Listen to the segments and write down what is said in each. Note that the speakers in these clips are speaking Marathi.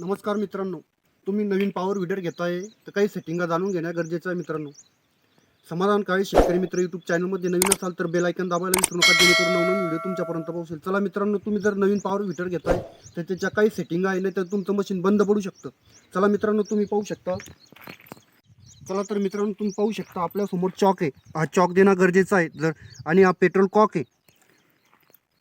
नमस्कार मित्रांनो तुम्ही नवीन पॉवर विडर घेताय तर काही सेटिंगा जाणून घेणं गरजेचं आहे मित्रांनो. समाधानकाळी शेतकरी मित्र यूट्यूब चॅनलमध्ये नवीन असाल तर बेल आयकन दाबायला विसरू नका जेणेकरून नवनवीन व्हिडिओ तुमच्यापर्यंत पोहोचेल. चला मित्रांनो तुम्ही जर नवीन पॉवर विटर घेताय तर त्याच्या काही सेटिंग आहे नाही तर तुमचं मशीन बंद पडू शकतं. चला मित्रांनो तुम्ही पाहू शकता. चला तर मित्रांनो तुम्ही पाहू शकता आपल्यासमोर चॉक आहे. हा चॉक देणं गरजेचं आहे जर आणि हा पेट्रोल कॉक आहे.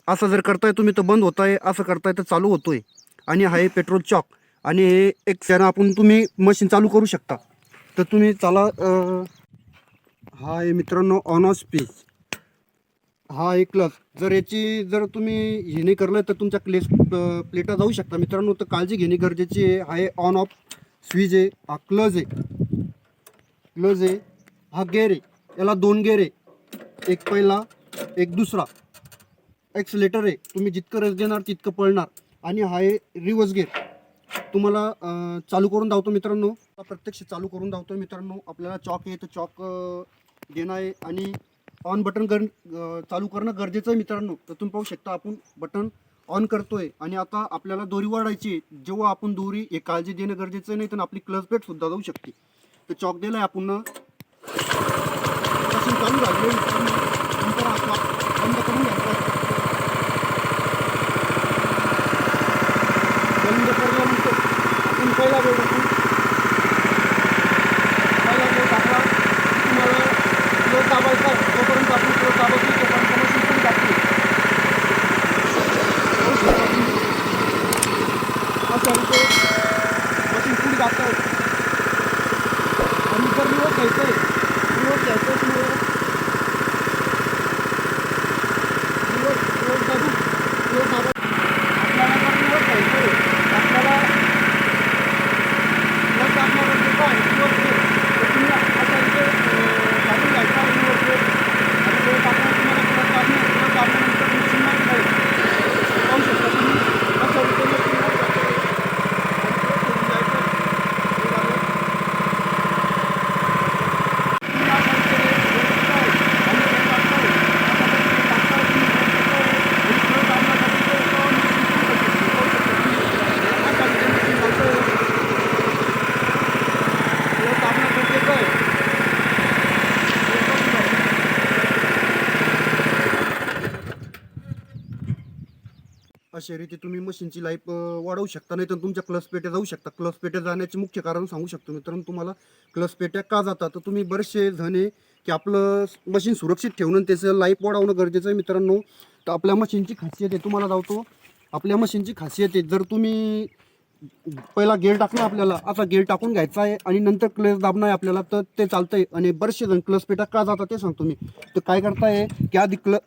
असं जर करताय तुम्ही तर बंद होत आहे. असं करताय तर चालू होतोय. आणि हा आहे पेट्रोल चॉक आणि हे एक फॅन आपण तुम्ही मशीन चालू करू शकता. तर तुम्ही चला हा आहे मित्रांनो ऑन ऑफ स्पीच हा आहे क्लच जर याची जर तुम्ही हे नाही करलं तर तुमच्या क्लेस प्लेटा जाऊ शकता. मित्रांनो तर काळजी घेणे गरजेची आहे. हा आहे ऑन ऑफ स्विच आहे. हा क्लज आहे. क्लज आहे. हा गेअर आहे. याला दोन गेअर आहे. एक पहिला एक दुसरा. एक्सलेटर आहे. तुम्ही जितकं रस देणार तितकं पळणार. आणि हा आहे रिवर्स गेअर तुम्हाला अं, चालू करून धावतो मित्रांनो. प्रत्यक्ष चालू करून धावतो मित्रांनो. आपल्याला चॉक आहे तर चॉक अं, देणं आहे आणि ऑन बटन कर अं, चालू करणं गरजेचं आहे मित्रांनो. तर तुम्ही पाहू शकता आपण बटन ऑन करतोय. आणि आता आपल्याला दोरी वाढायची आहे. जेव्हा आपण दोरी हे काळजी देणं गरजेचं नाही तर आपली क्लच प्लेट सुद्धा जाऊ शकते. तर चॉक दिलाय आपण. मशीन चालू झाली आहे मित्रांनो. नंतर हा चॉक बंद करून घ्यायचा आहे. बंद करल्यानंतर आपण पहिला वेळ टाकू पहिला वेळ टाकला की तुम्हाला क्लोज दाबायचा आहे तोपर्यंत आपण क्लोज दाबत नाही तोपर्यंत मशीन पण टाकते असं होतं मशीन पुढे जात आहे आणि जर रिवर्स घ्यायचं आहे रिवर्स घ्यायचं आहे तुम्हाला रिवर्स रिवर्स दाबू रिवर्स दाबा आपल्याला जर रिवर्स घ्यायचं आहे आपल्याला रिवर्स दाबणं गरजेचं आहे रिवर्स घे तर तुम्ही अशा इथे अं, दाबून घ्यायचा आहे रिवर्स घे आणि रिवर्स दाबण्यात तुम्हाला रिवर्स दाबणं रिवर्स दाबल्यानंतर मशीन नाही जाईल पाहू शकता तुम्ही अशा रीतीने मशीन नाही जाते अशा रीती तुम्ही मशीनची लाईफ वाढवू शकता. नाही तर तुमच्या क्लस पेट्या जाऊ शकता. क्लस पेट्या जाण्याचे मुख्य कारण सांगू शकतो मित्रांनो तुम्हाला क्लस पेट्या का जातात? तर तुम्ही बरेचसे जण आहे की आपलं मशीन सुरक्षित ठेवणं आणि त्याचं लाईफ वाढवणं गरजेचं आहे मित्रांनो. तर आपल्या मशीनची खासियत आहे तुम्हाला जावतो आपल्या मशीनची खासियत आहे जर तुम्ही पहिला गेअर टाकला आपल्याला असा गेअर टाकून घ्यायचा आहे आणि नंतर क्लस दाबणं आहे आपल्याला तर ते चालतंय. आणि बरेचसे जण क्लस पेटा का जातात ते सांगतो मी. तर काय करताय की आधी क्ल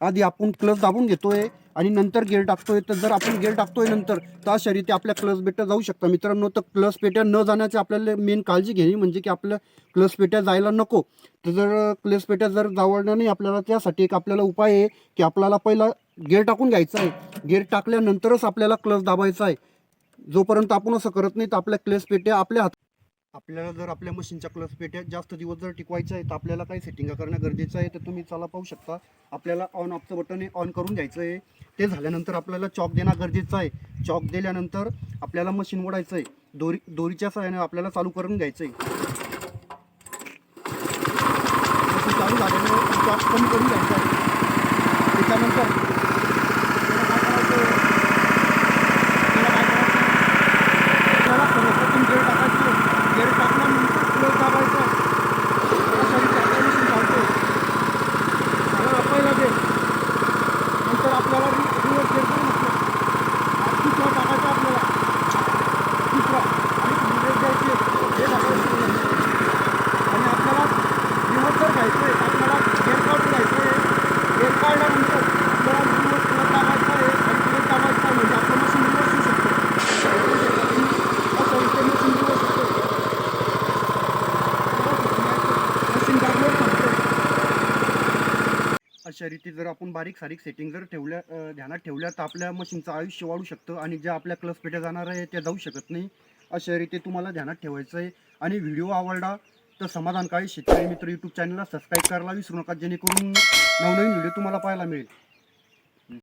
आधी आपण क्लच दाबून घेतोय आणि नंतर गेअर टाकतोय. तर जर आपण गेअर टाकतोय नंतर त्या शरीर रीती आपल्या क्लच पेट्या जाऊ शकता मित्रांनो तर क्लच पेट्या न जाण्याची आपल्याला मेन काळजी घेणे म्हणजे की आपल्या क्लच पेट्या जायला नको. तर जर क्लच पेट्या जर जावडणार नाही आपल्याला त्यासाठी एक आपल्याला उपाय आहे की आपल्याला पहिला गेअर टाकून घ्यायचा आहे. गेअर टाकल्यानंतरच आपल्याला क्लच दाबायचा आहे. जोपर्यंत आपण असं करत नाही तर आपल्या क्लच पेट्या आपल्या हात आपल्याला जर आपल्या मशीनच्या क्लच पेट्या जास्त दिवस जर टिकवायचं आहे तर आपल्याला काही सेटिंग करणं गरजेचं आहे. तर तुम्ही चला पाहू शकता. आपल्याला ऑन ऑफचं बटन हे ऑन करून घ्यायचं आहे. ते झाल्यानंतर आपल्याला चॉक देणं गरजेचं आहे. चॉक दिल्यानंतर आपल्याला मशीन ओढायचं आहे. दोरी दोरीच्या सहाय्याने आपल्याला चालू करून घ्यायचं आहे. चालू झाल्यानं चॉक कमी करून घ्यायचं आहे. त्याच्यानंतर आपल्याला काय करायचं आपल्याला काय करायचं आपल्याला सर्वप्रथम गेअर टाकायचे गेअर टाकल्यानंतर क्लोज दाबायचा अशा रीती आपलं मशीन चालते आपल्याला पहिला गेअर नंतर आपल्याला रिवर्स गेअर पण म्हटलं दुसरा टाकायचा आपल्याला दुसरा आणि ब्रेक द्यायचे हे टाकायचे आणि आपल्याला रिवर्स जर घ्यायचं आहे आपल्याला गेअर काढून घ्यायचं आहे गेअर काढल्यानंतर आपल्याला रिवर्स क्लच दाबायचा आहे आणि क्लच दाबायचा आहे म्हणजे आपलं मशीन रिवर्स होऊ शकतं असं इथे मशीन रिवर्स होतं मशीन दाबल्यावर थांबतं अशा रीती जर आपण बारीक सारीक सेटिंग जर ठेवल्या ध्यानात ठेवल्या तर आपल्या मशीनचं आयुष्य वाढू शकतं आणि ज्या आपल्या क्लस पेट्या जाणार आहे त्या जाऊ शकत नाही. अशा रीती तुम्हाला ध्यानात ठेवायचं आहे. आणि व्हिडिओ आवडला तर समाधानकाळी शेतकरी मित्र यूट्यूब चॅनलला सबस्क्राईब करायला विसरू नका. जेणेकरून नवनवीन व्हिडिओ तुम्हाला पाहायला मिळेल.